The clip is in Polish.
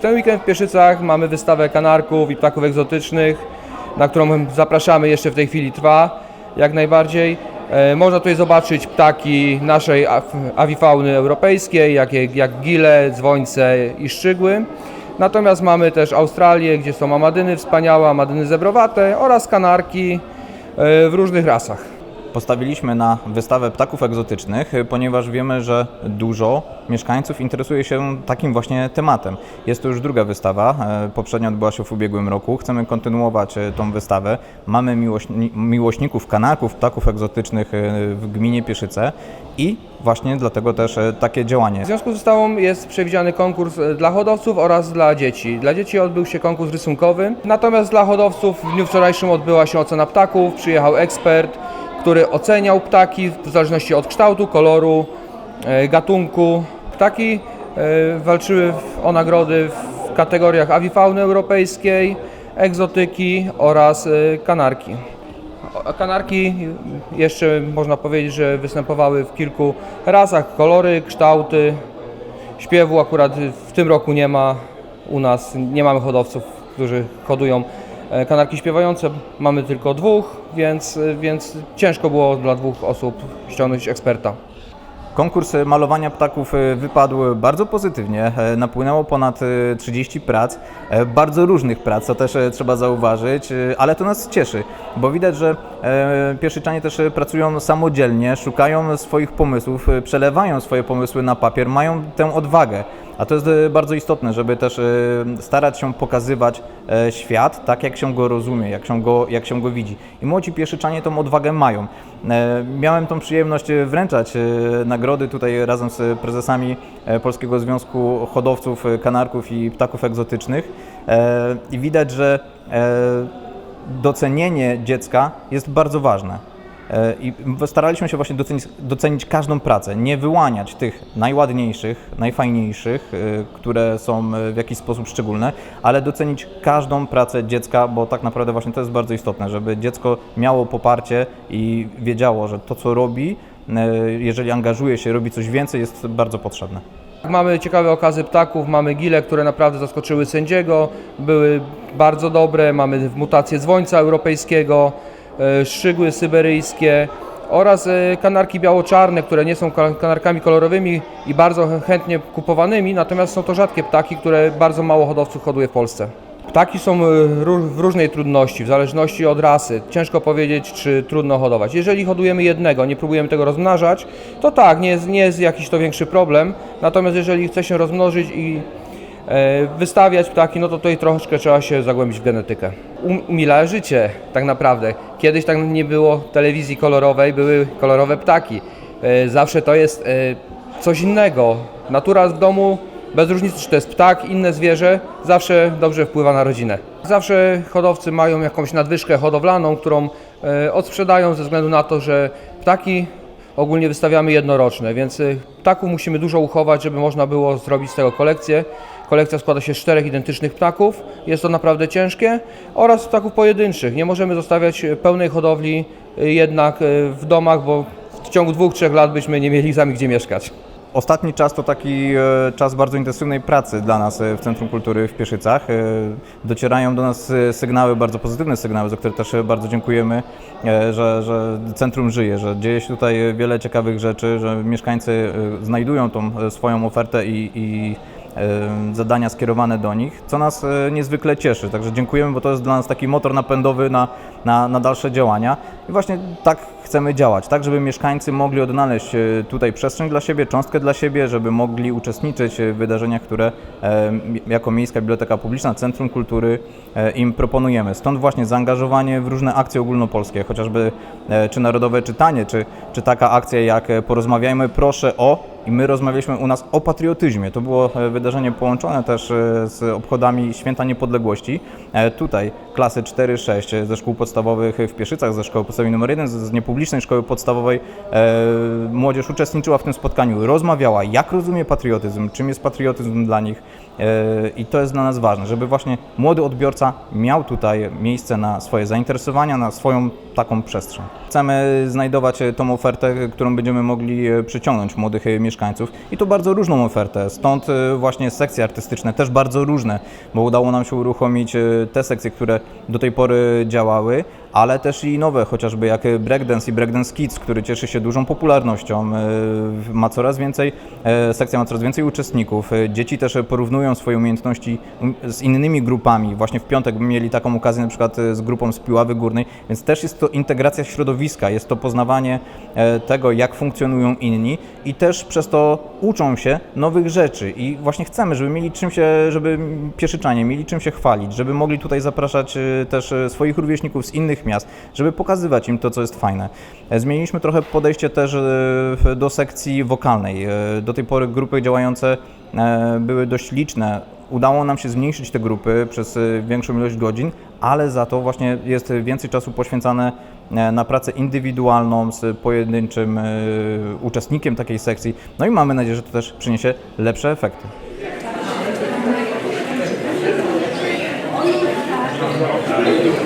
W ten weekend w Pieszycach mamy wystawę kanarków i ptaków egzotycznych, na którą zapraszamy, jeszcze w tej chwili trwa, jak najbardziej. E, Można tutaj zobaczyć ptaki naszej awifauny europejskiej, jak, jak gile, dzwońce i szczygły. Natomiast mamy też Australię, gdzie są amadyny wspaniałe, amadyny zebrowate oraz kanarki e, w różnych rasach. Postawiliśmy na wystawę ptaków egzotycznych, y, ponieważ wiemy, że dużo mieszkańców interesuje się takim właśnie tematem. Jest to już druga wystawa, e, poprzednia odbyła się w ubiegłym roku. Chcemy kontynuować e, tą wystawę. Mamy miłośni- miłośników kanarków, ptaków egzotycznych e, w gminie Pieszyce i właśnie dlatego też takie działanie. W związku z wystawą jest przewidziany konkurs dla hodowców oraz dla dzieci. Dla dzieci odbył się konkurs rysunkowy, natomiast dla hodowców w dniu wczorajszym odbyła się ocena ptaków. Przyjechał ekspert, który oceniał ptaki w zależności od kształtu, koloru, e, gatunku. Ptaki e, walczyły o nagrody w kategoriach awifauny europejskiej, egzotyki oraz e, kanarki. Kanarki jeszcze można powiedzieć, że występowały w kilku rasach, kolory, kształty. Śpiewu akurat w tym roku nie ma u nas, nie mamy hodowców, którzy hodują kanarki śpiewające. Mamy tylko dwóch, więc, więc ciężko było dla dwóch osób ściągnąć eksperta. Konkurs malowania ptaków e, wypadł bardzo pozytywnie. E, Napłynęło ponad e, 30 prac, e, bardzo różnych prac, co też e, trzeba zauważyć, e, ale to nas cieszy, bo widać, że e, pieszyczanie też e, pracują samodzielnie, szukają swoich pomysłów, e, przelewają swoje pomysły na papier, mają tę odwagę. A to jest e, bardzo istotne, żeby też e, starać się pokazywać e, świat tak, jak się go rozumie, jak się go, jak się go widzi. I młodzi pieszyczanie tą odwagę mają. Miałem tą przyjemność wręczać nagrody tutaj razem z prezesami Polskiego Związku Hodowców Kanarków i Ptaków Egzotycznych i widać, że docenienie dziecka jest bardzo ważne. E, I staraliśmy się właśnie docenić, docenić każdą pracę, nie wyłaniać tych najładniejszych, najfajniejszych, e, które są e, w jakiś sposób szczególne, ale docenić każdą pracę dziecka, bo tak naprawdę właśnie to jest bardzo istotne, żeby dziecko miało poparcie i wiedziało, że to co robi, jeżeli angażuje się, robi coś więcej, jest bardzo potrzebne. Mamy ciekawe okazy ptaków, mamy gile, które naprawdę zaskoczyły sędziego, były bardzo dobre, mamy mutacje dzwońca europejskiego, e, szczygły syberyjskie oraz e, kanarki biało-czarne, które nie są ka- kanarkami kolorowymi i bardzo ch- chętnie kupowanymi, natomiast są to rzadkie ptaki, które bardzo mało hodowców hoduje w Polsce. Ptaki są e, w różnej trudności, w zależności od rasy. Ciężko powiedzieć, czy trudno hodować. Jeżeli hodujemy jednego, nie próbujemy tego rozmnażać, to tak, nie jest, nie jest jakiś to większy problem. Natomiast jeżeli chce się rozmnożyć i wystawiać ptaki, no to tutaj troszeczkę trzeba się zagłębić w genetykę. Um, umila życie, tak naprawdę. Kiedyś tak nie było telewizji kolorowej, były kolorowe ptaki. E, zawsze to jest e, coś innego. Natura w domu bez różnicy, czy to jest ptak, inne zwierzę, zawsze dobrze wpływa na rodzinę. Zawsze hodowcy mają jakąś nadwyżkę hodowlaną, którą e, odsprzedają ze względu na to, że ptaki ogólnie wystawiamy jednoroczne, więc e, ptaków musimy dużo uchować, żeby można było zrobić z tego kolekcję. Kolekcja składa się z czterech identycznych ptaków, jest to naprawdę ciężkie, oraz ptaków pojedynczych. Nie możemy zostawiać pełnej hodowli e, jednak e, w domach, bo w ciągu dwóch, trzech lat byśmy nie mieli sami gdzie mieszkać. Ostatni czas to taki e, czas bardzo intensywnej pracy dla nas e, w Centrum Kultury w Pieszycach. E, Docierają do nas sygnały, bardzo pozytywne sygnały, za które też bardzo dziękujemy, że, że centrum żyje, że dzieje się tutaj wiele ciekawych rzeczy, że mieszkańcy znajdują tą swoją ofertę i, i zadania skierowane do nich, co nas niezwykle cieszy. Także dziękujemy, bo to jest dla nas taki motor napędowy na, na, na dalsze działania. I właśnie tak chcemy działać, tak żeby mieszkańcy mogli odnaleźć e, tutaj przestrzeń dla siebie, cząstkę dla siebie, żeby mogli uczestniczyć w wydarzeniach, które e, jako Miejska Biblioteka Publiczna, Centrum Kultury e, im proponujemy. Stąd właśnie zaangażowanie w różne akcje ogólnopolskie, chociażby czy Narodowe Czytanie, czy, czy taka akcja jak Porozmawiajmy proszę o i my rozmawialiśmy u nas o patriotyzmie. To było e, wydarzenie połączone też e, z obchodami Święta Niepodległości. E, Tutaj klasy 4-6 ze szkół podstawowych w Pieszycach, ze szkoły podstawowej nr 1, z niepublicznej szkoły podstawowej. Młodzież uczestniczyła w tym spotkaniu, rozmawiała, jak rozumie patriotyzm, czym jest patriotyzm dla nich. I to jest dla nas ważne, żeby właśnie młody odbiorca miał tutaj miejsce na swoje zainteresowania, na swoją taką przestrzeń. Chcemy znajdować e, tą ofertę, którą będziemy mogli e, przyciągnąć młodych e, mieszkańców i to bardzo różną ofertę. Stąd e, właśnie sekcje artystyczne też bardzo różne, bo udało nam się uruchomić e, te sekcje, które do tej pory działały, ale też i nowe, chociażby jak breakdance i breakdance kids, który cieszy się dużą popularnością, e, ma coraz więcej, e, sekcja ma coraz więcej uczestników. E, Dzieci też porównują swoje umiejętności um, z innymi grupami. Właśnie w piątek mieli taką okazję na przykład e, z grupą z Piławy Górnej, więc też jest to integracja środowiska, jest to poznawanie e, tego, jak funkcjonują inni i też przez to uczą się nowych rzeczy i właśnie chcemy, żeby mieli czym się, żeby pieszyczanie mieli czym się chwalić, żeby mogli tutaj zapraszać e, też e, swoich rówieśników z innych miast, żeby pokazywać im to, co jest fajne. E, Zmieniliśmy trochę podejście też e, do sekcji wokalnej. E, Do tej pory grupy działające były dość liczne. Udało nam się zmniejszyć te grupy przez większą ilość godzin, ale za to właśnie jest więcej czasu poświęcane na pracę indywidualną z pojedynczym uczestnikiem takiej sekcji. No i mamy nadzieję, że to też przyniesie lepsze efekty. Thank